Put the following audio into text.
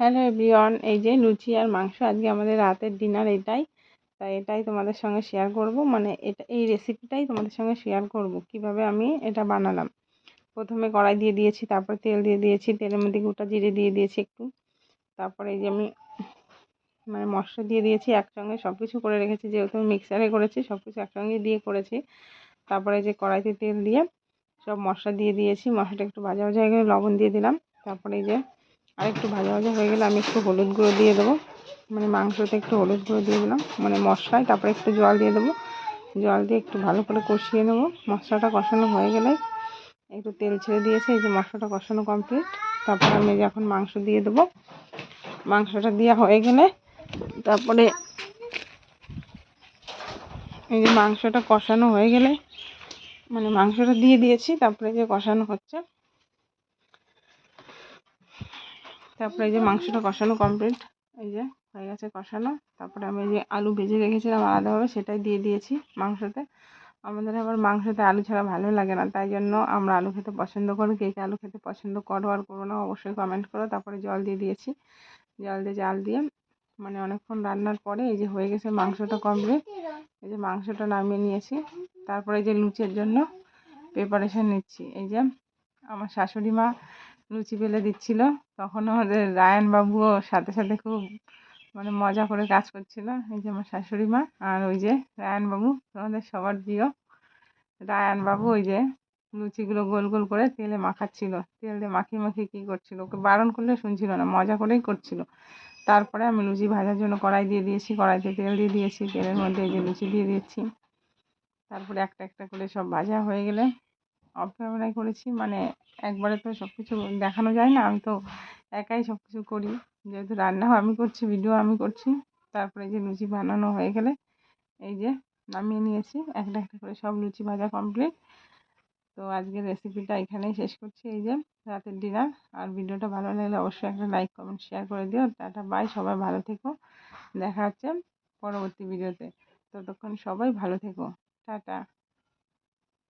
Hello everyone এই যে লুচি আর মাংস আজকে আমাদের রাতের ডিনার এটাই। তাই এটাই তোমাদের সঙ্গে শেয়ার করব। মানে এটা, এই রেসিপিটাই তোমাদের সঙ্গে শেয়ার করব, কীভাবে আমি এটা বানালাম। প্রথমে কড়াই দিয়ে দিয়েছি, তারপর তেল দিয়ে দিয়েছি, তেলের মধ্যে গোটা জিরে দিয়ে দিয়েছি একটু। তারপরে এই যে আমি মানে মশলা দিয়ে দিয়েছি, একসঙ্গে সব কিছু করে রেখেছি, যেহেতু মিক্সারে করেছি সব কিছু একসঙ্গে দিয়ে করেছি। তারপরে যে কড়াইতে তেল দিয়ে সব মশলা দিয়ে দিয়েছি, মশলাটা একটু ভাজা ভাজা হয়ে গেলে লবণ দিয়ে দিলাম। তারপরে এই যে আর একটু ভাজা ভাজা হয়ে গেলে আমি একটু হলুদ গুঁড়ো দিয়ে দেবো। মানে মাংসতে একটু হলুদ গুঁড়ো দিয়ে দিলাম। মানে মশলায়, তারপরে একটু জল দিয়ে দেবো। জল দিয়ে একটু ভালো করে কষিয়ে নেব। মশলাটা কষানো হয়ে গেলে একটু তেল ছেড়ে দিয়েছে, এই যে মশলাটা কষানো কমপ্লিট তারপর আমি এখন মাংস দিয়ে দেবো, মাংসটা দেওয়া হয়ে গেলে তারপরে এই যে মাংসটা কষানো হয়ে গেলে মানে মাংসটা দিয়ে দিয়েছি, তারপরে যে কষানো হচ্ছে তারপরে এই যে মাংসটা কষানো কমপ্লিট এই যে হয়ে গেছে কষানো। তারপরে আমি যে আলু ভেজে রেখেছিলাম আলাদাভাবে, সেটাই দিয়ে দিয়েছি মাংসতে। আমাদের আবার মাংসতে আলু ছাড়া ভালো লাগে না, তাই জন্য আমরা আলু খেতে পছন্দ করি। কে কে আলু খেতে পছন্দ করো আর করো না, অবশ্যই কমেন্ট করো। তারপরে জল দিয়ে দিয়েছি। জল দিয়ে জাল দিয়ে মানে অনেকক্ষণ রান্নার পরে এই যে হয়ে গেছে মাংসটা কমপ্লিট এই যে মাংসটা নামিয়ে নিয়েছি। তারপরে যে লুচের জন্য প্রিপারেশান নিচ্ছি। এই যে আমার শাশুড়ি মা লুচি বেলে দিচ্ছিল। তখন আমাদের রায়নবাবুও সাথে সাথে খুব মানে মজা করে কাজ করছিল। এই যে আমার শাশুড়ি মা আর ওই যে রায়নবাবু তোমাদের সবার প্রিয়। রায়নবাবু ওই যে লুচিগুলো গোল গোল করে তেলে মাখাচ্ছিল। তেল দিয়ে মাখিয়ে মাখিয়ে কী করছিল? ওকে বারণ করলে শুনছিল না, মজা করেই করছিল। তারপরে আমি লুচি ভাজার জন্য কড়াই দিয়ে দিয়েছি, কড়াইতে তেল দিয়ে দিয়েছি, তেলের মধ্যে এই যে লুচি দিয়ে দিয়েছি। তারপরে একটা একটা করে সব ভাজা হয়ে গেলে অফ করেছি মানে একবারে তো সব কিছু দেখানো যায় না, আমি তো একাই সব কিছু করি। যেহেতু রান্নাও আমি করছি ভিডিও আমি করছি, তারপরে যে লুচি বানানো হয়ে গেলে এই যে নামিয়ে নিয়েছি, একটা একটা করে সব লুচি ভাজা কমপ্লিট তো আজকের রেসিপিটা এখানেই শেষ করছি, এই যে রাতের ডিনার আর ভিডিওটা ভালো লাগলে অবশ্যই একটা লাইক কমেন্ট শেয়ার করে দিও। টাটা বাই সবাই ভালো থেকো। দেখা হচ্ছে পরবর্তী ভিডিওতে ততক্ষণ সবাই ভালো থেকো। টাটা।